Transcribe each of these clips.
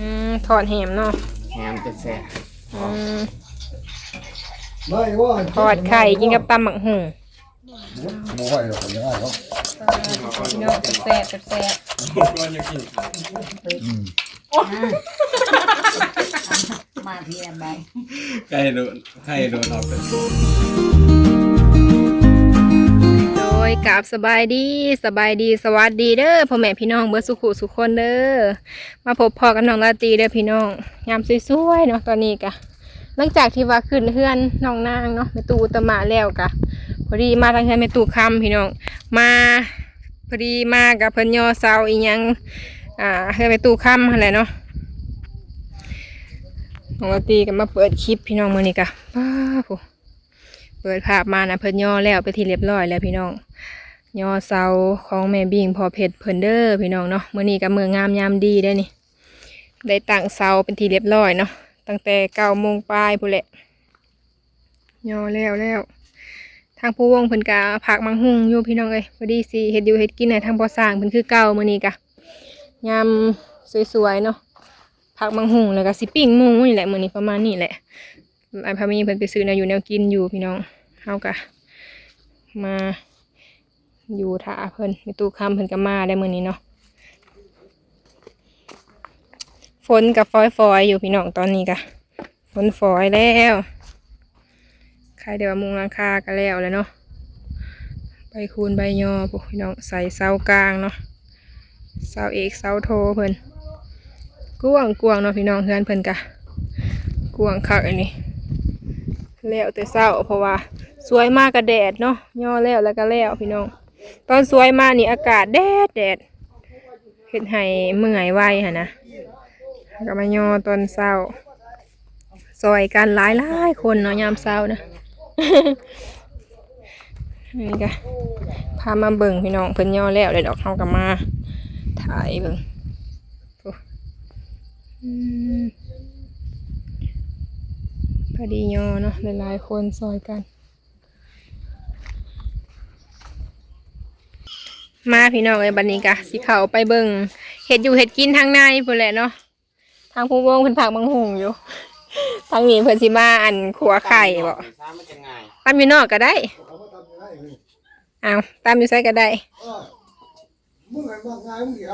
อืมทอดแหมเนาะแฮมจะแซ่บอืมไม่ว่าทอดไข่กินกับตำหมักหุ่งบ่ไหวหรอกยังไงครับพี่น้องแซ่บแซ่บแซ่บมาเพียงใบใครโดนใครโดนเอาไป โดยกับสบายดีสบายดีสวัสดีเด้อพ่อแม่พี่น้องเบิร์สุขุสุขคนเด้อมาพบพอกับน้องลาตรีเด้อพี่น้องงามสวยๆเนาะตอนนี้กะ หลังจากที่ว่าขึ้นเฮือนน้องนางเนาะแม่ตูตมะแล้วกะพอดีมาทางเฮือนแม่ตู่คำพี่น้อง มาพอดีมากับเพิ่นยอเสาอีหยังอ่าเฮือนแม่ตู่คำอะไรเนาะน้องลาตรีก็มาเปิดคลิปพี่น้องมื้อนี้กะป้าผู้เปิดภาพมานะเพิ่นย่อแล้วไปที่เรียบร้อยแล้วพี่น้อง ยอเสาของแม่บิงพอเพชรเพิ่นเด้อพี่น้องเนาะมื้อนี้ก็มื้องามยามดีได้นี่ ได้ตั้งเสาเป็นที่เรียบร้อยเนาะตั้งแต่เก้าโมงปลายพุ่นแหละยอแล้วแล้วทางผู้วงเพิ่นก็ผักมังหุงอยู่พี่น้องเอ้ยพอดีสิเฮ็ดอยู่เฮ็ดกินให้ทางบ่สร้างเพิ่นคือเก่ามื้อนี้กะยามสวยๆเนาะผักมังหุงแล้วก็สิปิ้งหมูนี่แหละมื้อนี้ประมาณนี้แหละอันพามีเพิ่นไปซื้อแนวอยู่แนวกินอยู่พี่น้องเฮากะมา อยู่ท่าเพิ่นมีตู้คำเพิ่นก็มาได้มื้อนี้เนาะฝนกับฟอยฟอยอยู่พี่น้องตอนนี้กะฝนฟอยแล้วใครเดี๋ยวมุงหลังคาก็แล้วแล้วเนาะใบคูณใบยอพี่น้องใส่เสากลางเนาะเสาเอกเสาโทเพิ่นกวางกวางเนาะพี่น้องเฮือนเพิ่นกะกวางคักอันนี้แล้วแต่เศร้าเพราะว่าสวยมากกับแดดเนาะย่อแล้วแล้วก็แล้วพี่น้อง ตอนสวยมานี่อากาศแดดแดดเห็นให้เมื่อยไวหะนะก็มายอตอนเศร้าซอยกันหลายหลายคนเนาะยามเศร้านะนี่ก็พามาเบิ่งพี่น้องเพิ่นย่อแล้วเลยดอกเขาก็มา ถ่ายเบิ่งพอดียอเนาะหลายๆคนซอยกัน มาพี่น้องเอ้ยบัดนี้กะสิเข้าไปเบิ่งเห็ดอยู่เห็ดกินทางในพุ่นแหละเนาะทางผู้วงเพิ่นผักบังหุงอยู่ ทางนี้เพิ่นสิมาอันขัวไข่บ่ซ้ำมันจะง่ายตามอยู่นอกก็ได้เขามาทำยังไงนี่อ้าวตามอยู่ไสก็ได้อ้าวมึงไงมากง่ายมึงอีก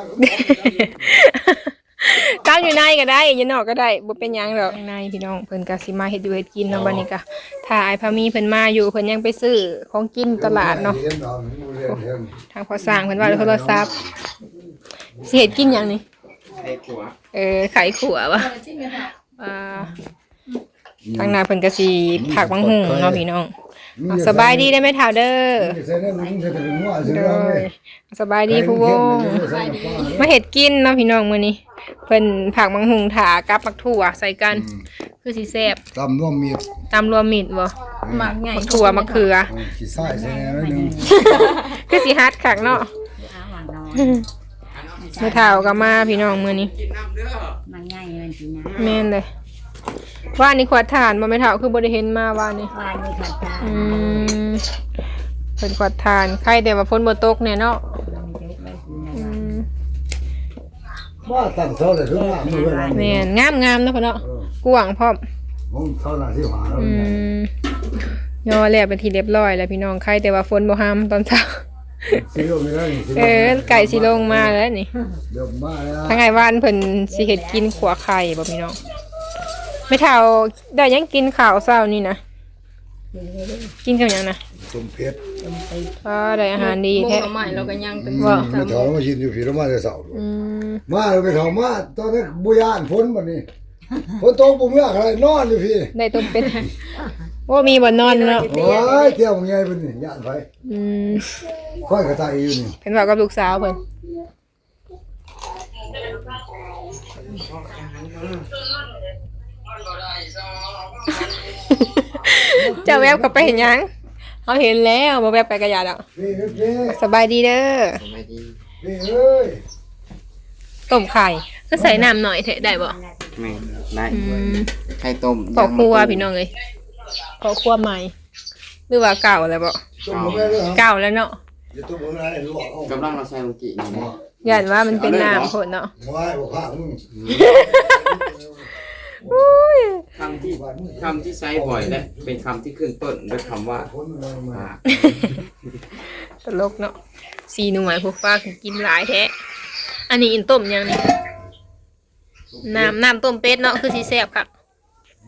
แล้วตามอยู่ในก็ได้อยู่นอกก็ได้บ่เป็นหยังหรอกในพี่น้องเพิ่นก็สิมาเฮ็ดอยู่เฮ็ดกินเนาะบัดนี้ก็ถ้าไอ้พามีเพิ่นมาอยู่เพิ่นยังไปซื้อของกินตลาดเนาะเรียนเอาเรียนเรียนทางพอสร้างเพิ่นว่าโทรศัพท์สิเฮ็ดกินหยังนี่ไอ้ผัวเออไข่ขัววะอ่าทางหน้าเพิ่นก็สิผักบังหุงเนาะพี่น้องอะสบายดีได้ไหมเท่าเด้อใส่ได้มึงใส่แต่เป็นหัวใช่โดไหมยสบายดีผู้วงมาเฮ็ดกินเนาะพี่น้องมื้อนี้ เพิ่นผักบังหุงถากับมักถั่วใส่กันคือสิแซ่บตำร่วมมีดตามรวมมิตรบ่มักใหญ่ถั่วมะเขือขี้ไส้ใส่หน่อยหนึงคือสิฮัดคักเนาะอาหวานน้อยแม่เฒ่าก็มาพี่น้องมื้อนี้กินน้ำเด้อมันง่ายมันสินะแม่นเลยว่านี่ขวดทานบ่แม่เฒ่าคือบ่ได้เห็นมาว่านี่วายไม่ขัดตาอืมเป็นขวดทานใครแต่ว่าฝนบ่ตกเนี่ยเนาะอืม ว่าตั้งเท่าไหร่ถึงว่ามือเวลาแม่นงามงามๆเนาะพ่อเนาะกว้างพร้อมผมเท่าไหร่ที่หาแล้วอืมย่อแล้วเป็นที่เรียบร้อยแล้วพี่น้องใครแต่ว่าฝนบ่ห้ามตอนเช้า สิลงไม่ได้สิเออ ไก่สิลงมาแล้วนี่เดี๋ยวมาแล้วทั้งไงว่านเพิ่นสิเฮ็ดกินขัวไข่บ่พี่น้องไม่เท่าได้ยังกินข้าวเช้านี่นะกินกับหยังนะ สมเพชรก็ได้อาหารดีแท้ใหม่เราก็ยังเป็นว่า ไม่ถอมาชินอยู่ผีแล้วมาแต่เสาร์อืมมาเราไปเขามาตอนนั้นบุญานฝนบัดนี้ฝนตกผมเมื่ออะไรนอนอยู่พี่ได้ต้มเป็ดโอ้มีบ่นอนเนาะโอ้ยเที่ยวมึงไงเป็นนี่ย่านไปอืมค่อยกระต่ายอยู่นี่เพิ่นว่ากับลูกสาวเพิ่นเจ้าแวบเข้าไปเห็นหยัง เขาเห็นแล้วบ่แวบไปกระยาดอกพี่พี่สบายดีเด้อสบายดีพี่เอ้ยต้มไข่ก็ใส่น้ำหน่อยเถอะได้บ่แม่ได้อืมไข่ต้มพอครัวพี่น้องเอ้ยพอครัวใหม่หรือว่าเก่าแล้วบ่ตุ้มผมไม่ได้ครับเก่าแล้วเนาะอย่าตุ้มผมอะไรลวกเอากำลังเราใส่เมื่อกี้นี่นะย่านว่ามันเป็นน้ำพ่นเนาะว้ายบ่ข้าง มึงคำที่คำที่ใช้บ่อยและเป็นคำที่ขึ้นต้นด้วยคำว่าคนมันมาปากตลกเนาะสีหน่วยพวกฟ้าคือกินหลายแท้อันนี้อินต้มยังนี่น้ำน้ำต้มเป็ดเนาะคือสีแซ่บค่ะ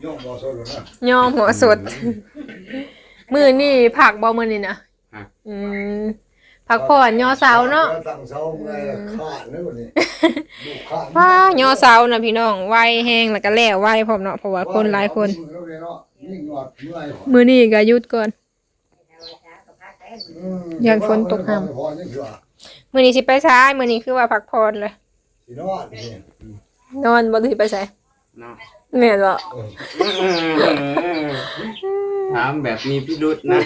ย่องบ่สดหรอกนะย่อหัวสด มือนี่ผักบอมือนี่นะหักอืม ผักผ่อนย่อเสาเนาะตั้งเสาไงขาดนะวันนี้ลูกขาดว้าย่อเสานะพี่น้องไวแห้งแล้วก็แล้วไวพร้อมเนาะเพราะว่าคนหลายคนยิ่งหยอดเมื่อยมือนี่ก็หยุดก่อนยันฝนตกห้ามพอนี่คือว่ามือนี้สิไปซ้ายมือนี้คือว่าพักผ่อนเลยสินอนนี่นอนบ่ได้ไปใส่เนาะแม่นบ่ ถามแบบมีพิรุษนะ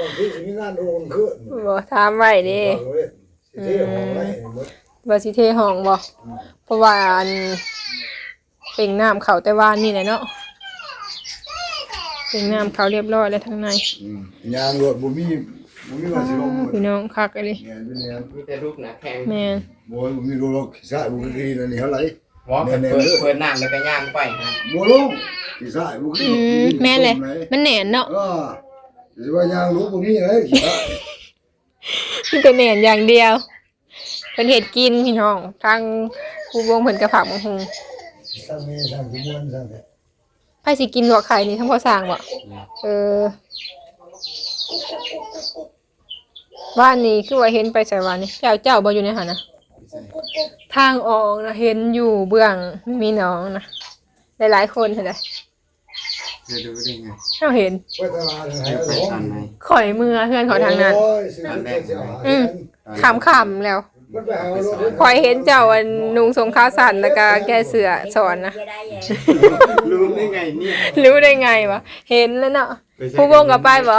บางทีสิมีงานโอนขึ้นบ่ถามไว้เด้สิเที่ยวของไรหมดว่าสิเทห้องบ่เพราะว่าอันเป็นน้ำเขาแต่ว่านี่แหละเนาะเป็นน้ำเขาเรียบร้อยแล้วทั้งในยางรถบ่มีบ่มีว่าสิลงพี่น้องคักเลยเนี่ยเป็นเนี่ยมีแต่รูปหนาแข็งแม่นบ่บ่มีรถขี้สายบ่มีนั่นนี่เท่าไหร่ หัวเปิดเปิดเปิดน้ำแล้วก็ย่างไปนะบ่ลง ขี้สายบ่มีอืมแม่นเลย มันแหนนเนาะเออสิว่ายางรู้บ่มีเลยขี้สายมันเป็นแหนนอย่างเดียวเพิ่นเฮ็ดกินพี่น้อง ทางผู้วงเพิ่นกระผักมังหุงสั่งมีสั่งสิม่วนสั่งแต่ไผสิกินลวกไข่นี่ทั้งพอสร้างบ่เออบ้านนี้คือว่าเห็นไปใส่ว่านี่เจ้าเจ้าบ่อยู่ในหั่นนะ ทางออกนะเห็นอยู่เบื้องมีน้องนะ หลายๆคนเห็นไหมจะดูได้ไงเราเห็นไปตลาดให้ไปตอนไหน ข่อยมือเพื่อนเขาทางนั้น โอ้ยสิไปเสียหายอืม ขำขำๆแล้วมันไปหารถข่อยเห็นเจ้าอันนุงทรงข้าวสันแล้วก็แก้เสือสอนนะจะได้ยังรู้ได้ไงเนี่ยรู้ได้ไงวะ เห็นแล้วเนาะ ผู้วงกับไปบ่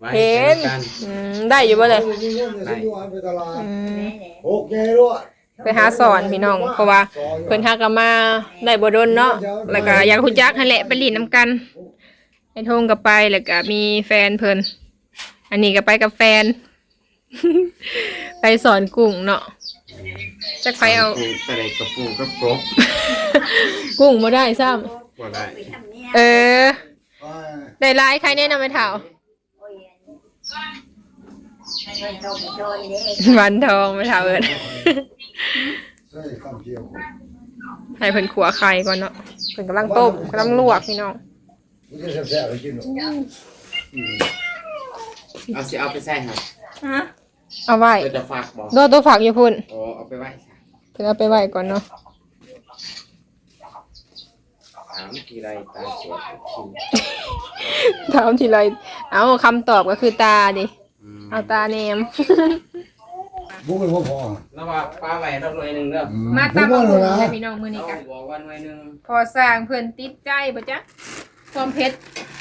ไปเห็นกันอืม ได้อยู่บ่เลย มีเงินเนี่ยสิอยู่ไปตลาดอืมโอเครถ ไปหาสอนพี่น้องเพราะว่าเพิ่นหากนมาได้บ่ดนเนาะแล้วก็อยากรู้จักหั่นแหละไปลีนน้ำกันไอ้ทงก็ไปแล้วก็มีแฟนเพิ่นอันนี้ก็ไปกับแฟน ไปสอนกุ้งเนาะจักไปเอาปูแต่ไรกระปูกระปรกกุ้งมาได้ซ้บ่ได้ำเออไปได้หลายใครแนะนำไปเถามันโดนโดนเด็กวันทองไปเถาเอิญ ใส่คำเกี่ยวให้เพิ่นขัวไข่ก่อนเนาะเพิ่นกำลังต้มกำลังลวกพี่น้องมันจะแซ่บๆไปกินหรอกเอาสิเอาไปใส่ครับเอาไว้เพื่อจะฝากบอกโดนตัวฝากอยู่พุ่นโอ้เอาไปไว้เพิ่นเอาไปไว้ก่อนเนาะถามทีไรตาสวยทุกทีถามทีไรเอาคำตอบก็คือตาดิมเอาตาแนม บุ้งเป็นพ่อพอแล้วว่าปลาไหวเราหน่วยหนึ่งเด้อมาบุ้ตางมว่ามาเลยนะให้พี่น้องมื้อนี้เอากันบอกว่าหน่วยหนึ่งพอสร้างเพิ่นติดใจบ่จ๊ะความเผ็ด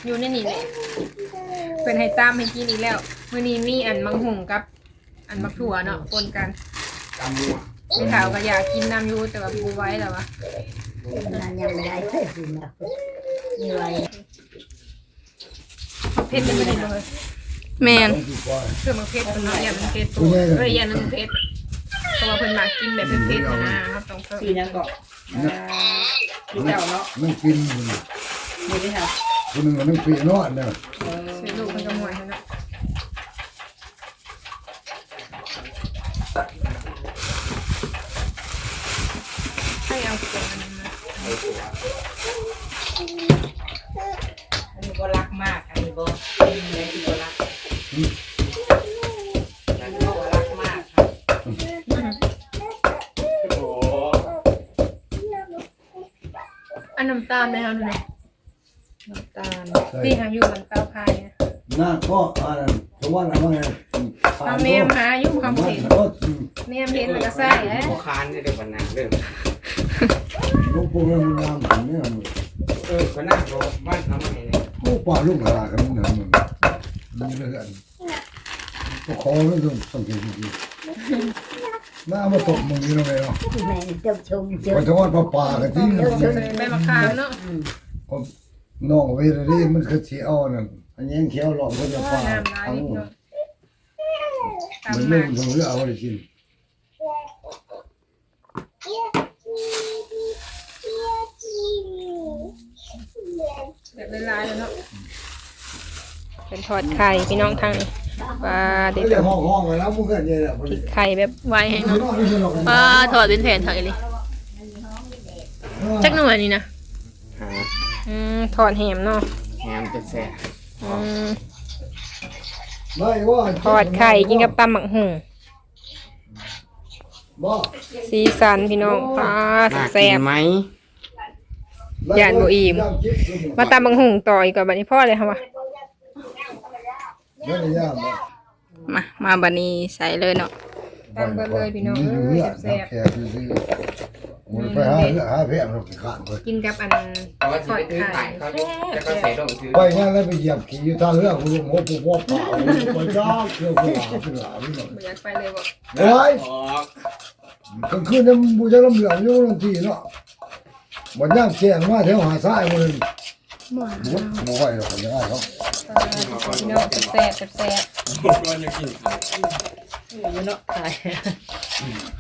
อยู่ในนี่แหละเพิ่นให้ตามให้กินอีกแล้วมื้อนี้มีอันมังหุงกับ อันมักถั่วเนาะปนกันตำมัวไม่ถาวก็อยากกินน้ำอยูแต่ว่าบูไว้แล้ววะมันยังไม่ได้เลยสินะเหนื่อยเผ็ดมันไม่ได้เลย แมนต้องกินก่อนเพื่อมันเผ็ดมันเนาะอย่ามันเผ็ดตัวเอ้ยอย่ามันเผ็ดเพราะว่าเพิ่นมากินแบบเผ็ดๆนะนะครับต้องเพิ่มสีนั้นก็สีเจ้าเนาะมันกินมันมีไหมคะคนหนึงมันปีนอนเนี่ยใส่ลูกมันก็มวยเนาะให้เอาตัวมันมา ไหมครับเนี่ยน้ำตาลที่หาอยู่มันเตาพายเนี่ยหน้าก็อ่านสมว่าอะไรบ้างไงเอาเมมหาอยู่คำเห็นก็เมมเห็นแล้วก็ใส่เอ้ยโหคานเนี่ยเดี๋ยววันนั้นเริ่มลูกพวกนั้นมันงามแบบนี้มันเออก็นั่งรอบ้านทำไมเนี่ยลูกป่าลูกหลากันนี่นะมันมันเรื่องก็ขอเรื่องต้องเก่งจริงๆ มาเอามาตบมึงนี่ทำไมเนาะแม่เจ้าชมเจ้าไปทอดปลาป่ากันที่นี่ใบมะขามเนาะน้องเวรนี่มันคือสีอ่อนนั่นอันนี้เขียวหลอกก็จะปลาน้ำลายทั้งนิดหมเนาะดตามมันมานึ่งตรงเรือเอาไปกินแบบละลายแล้วเนาะเป็นทอดไข่พี่น้องทางนี้ ปลาเด็ดเดี๋ยวห้องห้องไว้แล้วมึงกันเนี่ยแหละพริกไข่แบบไวให้เนาะไม่ใช่หรอกปลาทอดเป็นแผ่นทอดอีหลีจักหน่วยนี่นะหาอืมทอดแหมเนาะแฮมจะแซ่บอืมไม่ว่าทอดไข่กินกับตำหมักหุ่งบ่สีสันพี่น้องปลาน่าแซ่กิบนไหมย่านบ่อิ่มๆมาตำหมักหุ่งต่ออีกกับบัดนี้พ่อเลยค่ะวะ ไม่ได้ยากบ่มามาบัดนี้ใส่เลยเนาะตำเบิดเลยพี่น้องมีเอ้อยู่ยเพื่อนแซ่บแขกซื้อๆมันไปหาหาแพะเราขาดไปๆกินกับอันเพราะว่าสิไปซื้อไข่เขาจะก็ใส่ลงซื้อไปงานแล้วไปเหยียบขี่อยู่ทางเรือคุณลุงหัวปูหัวเปล่าไปจ้าเกี่ยวกับหลาเป็นหลาพี่น้องบ่อยากไปเลยบ่โอ้ย ออกกลางคืนนั้นบูชาลำเหลืองอยู่ทันทีเนาะบันย่างแกงมาแถวหาซ้ายมันบ่บ่ไหวหรอกยังไงครับ พี่น้องแซ่บแซ่บวันจะกินไข่อยู่เนาะถ่าย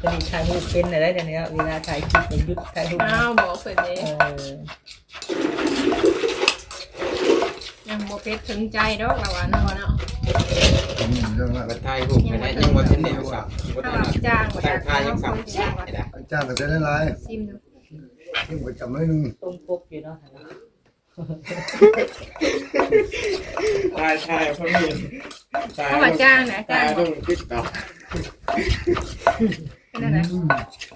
ตอนนี้ถ่ายรูปเป็นอะไรเดี๋ยวนี้เวลาถ่ายคลิปเป็นยุดถ่ายรูปอ้าวบอกเพิ่นเด้เออยังบ่เป็ดถึงใจดอกเราว่าเนาะเนาะเรื่องนั้นบันทายรูปไปได้ยังวันเทนเนลสับวันถ้านั้นว่าจ้างบ่แต่ได้ทายยังสับแซ่บได้จ้างก็จะได้หลายซิมดูยิ่งไปจำได้นึงตรงปกอยู่เนาะ ทายทายเพราะมีทายถ้าว่าจ้างนะทาจ้างยต้องคิดต่อเป็นอะไร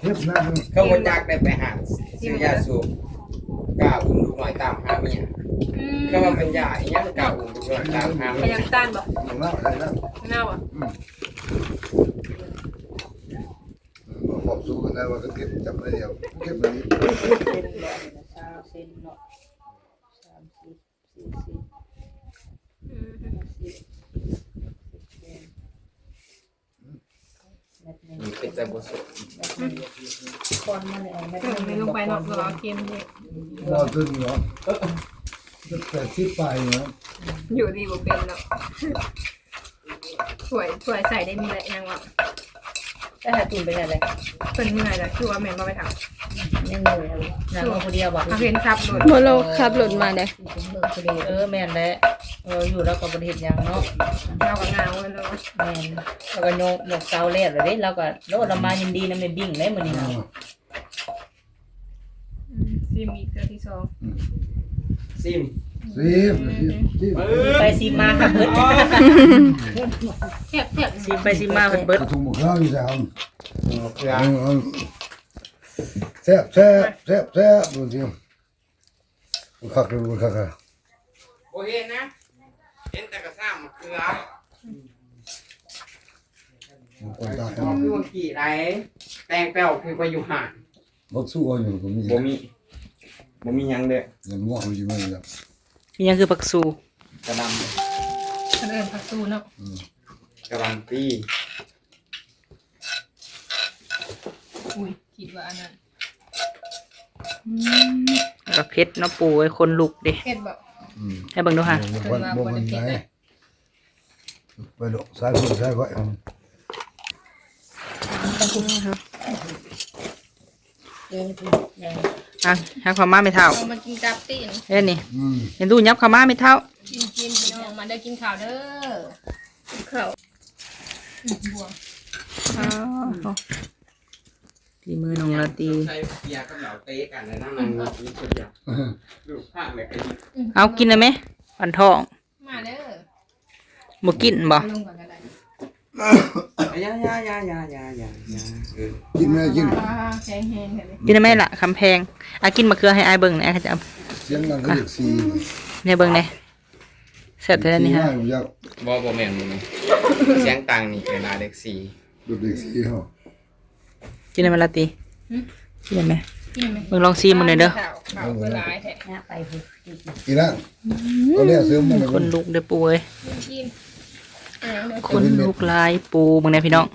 เฮ็ดนั่นเขามาจากได้ไปหาซื้อยาสูบกล้าอุ้มลูกน้อยตามหาเมียอืมก็ว่าเป็นยาอย่างเงี้ยกล้าอุ้มลูกน้อยตามหาพเมียยังต้านบ่มันน่าได้นะเน่าบ่บอกสู้กันได้ว่าก็เก็บจำได้เดียวเก็บได้เส้นร้อยนะสามเส้นเนาะสามสิบสี่สิบ อืม เม็ดห นึ่งมันเป็นแต่บุษคนมาเนี่ยเม็ดหเพิ่นึ่นงไม่ลงไปเนาะเราเอาเค็มนี่รอตึงเนาะแปดสิบไปเนาะอยู่ดีบ่เป็นเนาะสวยสวยใส่ได้มีอะไรยังวะแต่หาตุ่นไปไหนเลยเพิ่นเมื่อยแล้วคือว่าแม่นบ่ไปถามยังเลยนั่งมาคนเดียวบอกเอาเห็นครับโดดบ่โลขับรถมาได้เออแม่นแหละ เอออยู่แล้วก็บริเหตุยังเนาะเราก็งาวเลยเนาะแม่นแล้วก็โยกโยกเสาเล่เลยเด้แล้วก็แล้วเรามายินดีนะแม่บิ่งได้มื้อนี้เนาะอืมซิมอีกเทื่อที่สองซิมสิบสิบไปซีมาค่ะเบิดเทียบเทียบซีไปซีมาเพิ่นเบิดกระทุ่มข้าวอยู่แถวเกลือแซ่บแซ่บแซ่บแซ่บดูสิคักดูคักโอเห็นนะ เห็นแต่กระซ้ำเกลือคนตายพอคือวันกี่ไรแตงแป้วคือไปอยู่ห่างบักสู้อยู่ก็มีบ่มีบ่มีหยังเด้อยังง่วงอยู่ไม่แล้วมียังคือปักสูกระดเริ่มผักซูเนาะำกระดำปีอุ้ยคิดว่าอันนั้นก็เผ็ดเนาะปู่ไอ้คนลุกเด้เผ็ดบ่ อืมให้เบิ่งดูค่ะ บ่บ่มันไหนไปดอกสายคนสายไฟอะหาความมาไม่เท่าเอามากินกับตีนเอ้ยนี่อืมเห็นดูยับความมาไม่เท่า กินกินพี่น้องมาได้กินข้าวเด้อกินข้าวอืม บวงที่มือน้องละตีใส่เกียร์กับเหล่าเตะกันเลยนั่งนั่งนี่คนเดียวลูกข้างเลยไอ้นี่เอากินได้ไหมปันทองมาเด้อบ่กินบ่ลงก่อนก็ได้ยายายายายายายาเออกินแม่กินอ่าแข็งแห้งๆเลยกินได้ไหมล่ะคำแพงอะกินมะเขือให้อายเบิ่งหนะค่ะจะเอาเสียงดังก็เรียกซีเนี่ยเบิ่งได้เสร็จแล้วนี่ฮะอยากบ่บ่แม่นบ่แม่นเสียงตังนี่เป็นนาเด็กสี่ดูเด็กซีเฮา กินได้ไหมละตีกินได้ไหมกินไหมเบิ่งลองซีมึงหน่อยเด้อข้าวข้าวเวลาแท้นะไปพูดอีนั่งเอาเนี่ยซื้อมาคนลุกเด้อปูเอ้ยกินเออเด้อคนลุกหลายปูมึงเนี่ยพี่น้อง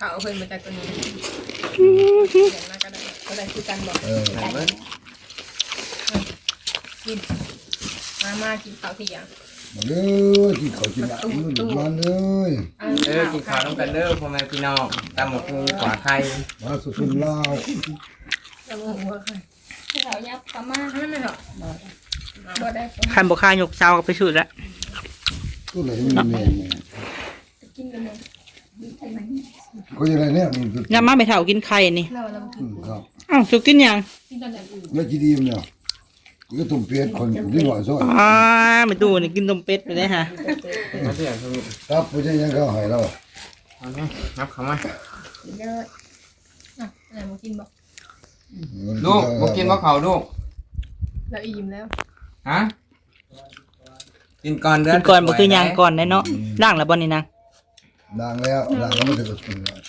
ข้าวเพิ่นมาจากตัวนี้เดี๋ยวมาก็ได้ก็ได้คือกันบอกเออกินมามากินข้าวที่ยัง มาเลยกินข้าวกินน้ำมาเลยเออกินข้าวน้ำกันเด้อพ่อแม่พี่น้องตำหมกหุ่งขวาไข่มาสุดๆลาวเขายับประมาณนั้นไม่หรอกบ่ได้คันบ่ค่ายกเสาก็ไปชุดละตัวไหนมีแม่เนี่ยกินกันเลยเขาจะอะไรเนี่ยนี่คืออย่ามาไปเฒ่ากินไข่นี่เราเราอืมครับอ้าวสุกินหยังกินตอนอย่างอื่นแล้วจีดีมเนี่ย ก็ตุ่มเป็ดคนที่หน่อยซอยอ่ามาดูนี่กินนมเป็ดไปเลยฮะมาเที่ยวทางนี้ครับผู้ชายยังเขาหายเราเอาเนี่ยนับเข้ามาเยอะอะอะไรมากินบอกลูกบ่กินบ่เขาลูก เราอิ่มแล้วฮะ กินก่อนเด้อกินก่อนบ่คือยางก่อนได้เนาะล้างแล้วบ่นี่นางดังแล้วดังแล้วไม่ถึงกับกินเลย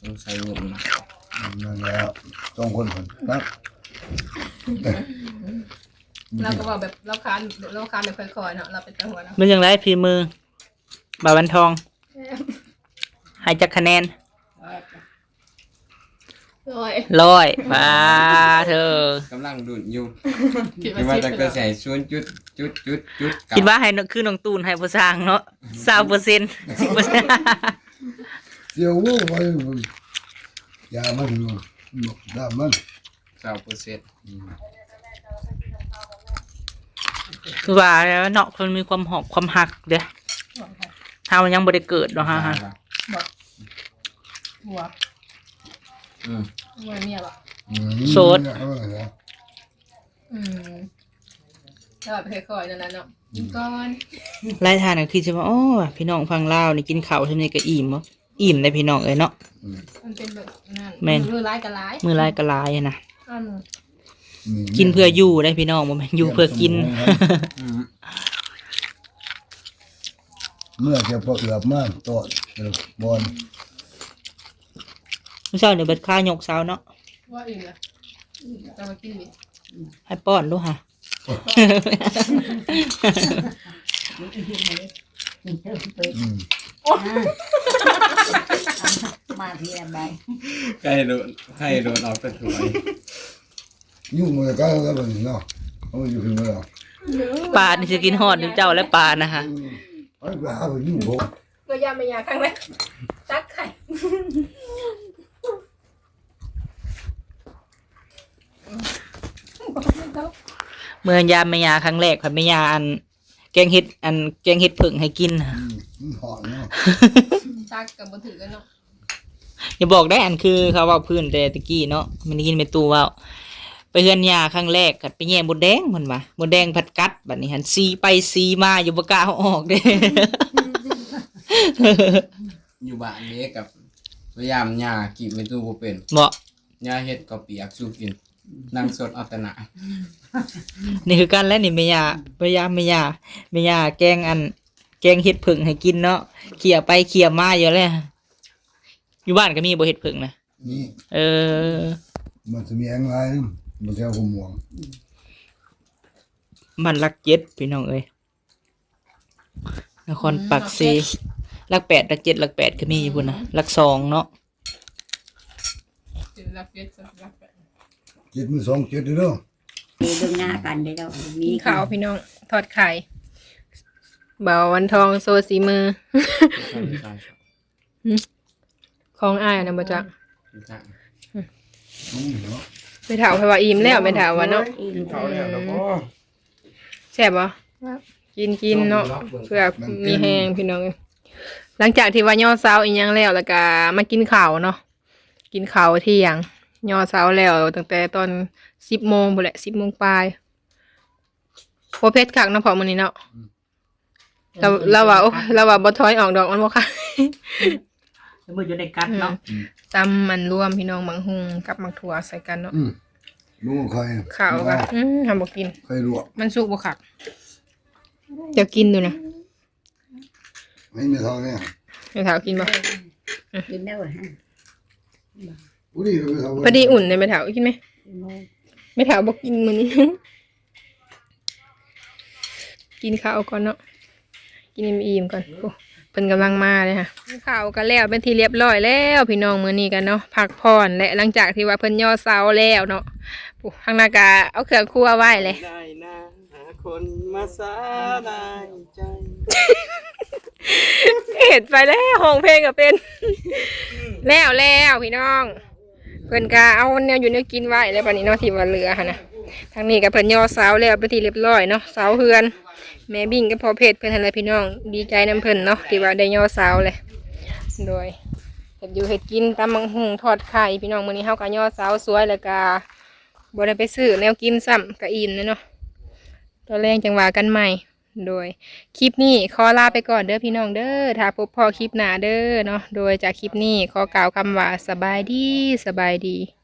สงสัยหนุ่มนะ นั่นแล้วสองคนคนนักเราก็บอกแบบเราคานเราคานแบบค่อยๆเนาะเราเป็นตะหัวเนาะมันยังไรฝีมือบ่าววันทองให้จักคะแนนโอ้ยร้อยป้าเธอกำลังดุนอยู่คิดคิดว่าว่าสิจะบกระแสชวนจุดจุดจุดจุดเก่าคิดว่าให้นคือน้องตูนให้ผู้สร้างเนาะ20%เปอร์เซ็นต์สิบเปอร์เซ็นต์เดี๋ยวโว้ไว้ ยามันอยู่ดามันเก้าเปอร์เซ็นต์คือว่าแล้วเนาะคนมีความหอบความหักเด้อเฮายังบ่ได้เกิดเนาะฮะฮะหัวอืมหัวเมียหรออืมอืมแล้วแบบค่อยๆนั่นแหละเนาะกินก่อนรายทานก็คือจะว่าโอ้พี่น้องฟังลาวนี่กินข้าวซั่นนี่ก็อิ่มบ่ อิ่มได้พี่น้องเอ้ยเนาะมันเป็นแบบนั่นแม่น มือร้ายกับร้ายมื้อหลายก็หลายอะนะอันกินเพื่ออยู่ได้พี่น้องบ่แม่นอยู่เพื่อกินอืมเมื่อจะพอเอือบมากตอดบอลมื้อเช้านี่เบิดค่ายกเช้าเนาะว่าอิ่มละจะมากินดิให้ป้อนดูฮะอืม มาเพียบไปใครโดนใครโดนออกตะถวยยุ่งมือกันแล้วแบบนี้เนาะเขาอยู่ถึงเมื่อปลานี่สิกินฮอดอยู่เจ้าและปลานะฮะไอ้ปลาไปยุ่งผมก็ยาไม่ยาครั้งแรกตักไข่เมื่อยามแม่ยาครั้งแรกค่ะแม่ยาอัน แกงเห็ดอันแกงเห็ดผึ่งให้กินน่ะมันหอนเนาะตักกับบนถือกันเนาะอย่าบอกได้อันคือเขาเว่าพื้นแต่ตะกี้เนาะมันได้ยินเป็นตูเว่าไปเฮือนยาครั้งแรกกัดไปแย่บดแดงมันว่าบดแดงผัดกัดบัดนี้หันซีไปซีมาอยู่บ่กล้าเอาออกเด้ อยู่บ้านนี้กับพยายามยากินไม่ตู้บ่เป็นเหมาะยาเฮ็ดก็เปียกสู้กิน นั่งสดเอาแต่หนานี่คือการแล้วนี่แม่ยาพยายามแม่ยาแม่ยาแกงอัน แกงเห็ดผึ่งให้กินเนาะเขี่ยไปเขี่ยมาอยู่เลยอยู่บ้านก็มีบ่เห็ดผึ่งนะนี่เออ มันจะมีแองไลน์มันจะหัวม่วงมันลักเจ็ดพี่น้องเอ้ยนครปักซีลักแปดลักเจ็ดลักแปดก็มีอยู่พุ่นนะลักสองเนาะถือรับเย็ดรับแบบ เจ็ดมือสองเจ็ดเด้อมีเรื่องหน้ากันได้แล้วมีมีข่าวพี่น้องทอดไข่เบาวันทองโซสีมือ ของอ้ายนะบ่จักอืมเนาะไปถามไปว่าอิ่มแล้วไปถามว่าเนาะอิ่มเขาแล้วแล้วก็แซ่บบ่กินกินเนาะเพื่อมีแหงพี่น้องเอ้ยหลังจากที่ว่าย่อเสาอีหยังแล้วแล้วก็มากินข้าวเนาะกินข้าวเที่ยง ย่อเสาแล้ว ตั้งแต่ตอนสิบโมงพุ่นแหละสิบโมงปลายโอเพชรคักเนาะพอมื้อนี้เนาะเราเราว่าโอ้เราว่าบ่ถอยออกดอกมันบ่ค่ะมืออยู่ในกัดเนาะตำมันรวมพี่น้องบางหุงกับมักถั่วใส่กันเนาะอืมลุงใครข้าวก็อืมทำบ่กินใครลวกมันสุกบ่คักจะกินดูนะไม่มีทางเนี่ยให้ถาวกินบ่กินได้หรอฮะ อุ้ยไม่ทางพอดีอุ่นเลยไม่ถาวกินไหมไม่ถาวบ่กินมื้อนี้ กินข้าวก่อนเนาะกินอิ่มๆก่อนโอ้เพิ่นกำลังมาเลยค่ะข่าวกันแล้วเป็นที่เรียบร้อยแล้วพี่น้องมื้อนี้กันเนาะพักผ่อนและหลังจากที่ว่าเพิ่นย่อเสาแล้วเนาะปุ๊ทางนากาเอาเครื่องครัวไว้เลยได้นะหาคนมาสาลายใจเห็นไปแล้วห้องเพลงก็เป็น แล้วแล้วพี่น้อง เพิ่นก็เอาแนวอยู่แนวกินไว้แล้วบัดนี้เนาะที่ว่าเหลือหั่นนะทางนี้ก็เพิ่นย่อเสาแล้วเป็นที่เรียบร้อยเนาะเสาเฮือน แม่บิ่งก็พอเพชรเพิ่นหั่นแหละพี่น้อง ดีใจนํเพิ่นเนาะที่ว่าได้ย่อเสาเลยโดยเฮ็ดอยู่เฮ็ดกินตำมังหุงทอดไข่พี่น้องมื้อนี้เฮาก็ย่อเสาสวยแล้วก็บ่ได้ไปซื้อแนวกินซ้ำก็อิ่มแล้วเนาะตอนแรงจังหว่ากันใหม่ โดยคลิปนี้ขอลาไปก่อนเด้อพี่น้องเด้อถ้าพบพอคลิปหน้าเด้อเนาะโดยจากคลิปนี้ขอกล่าวคำว่าสบายดีสบายดี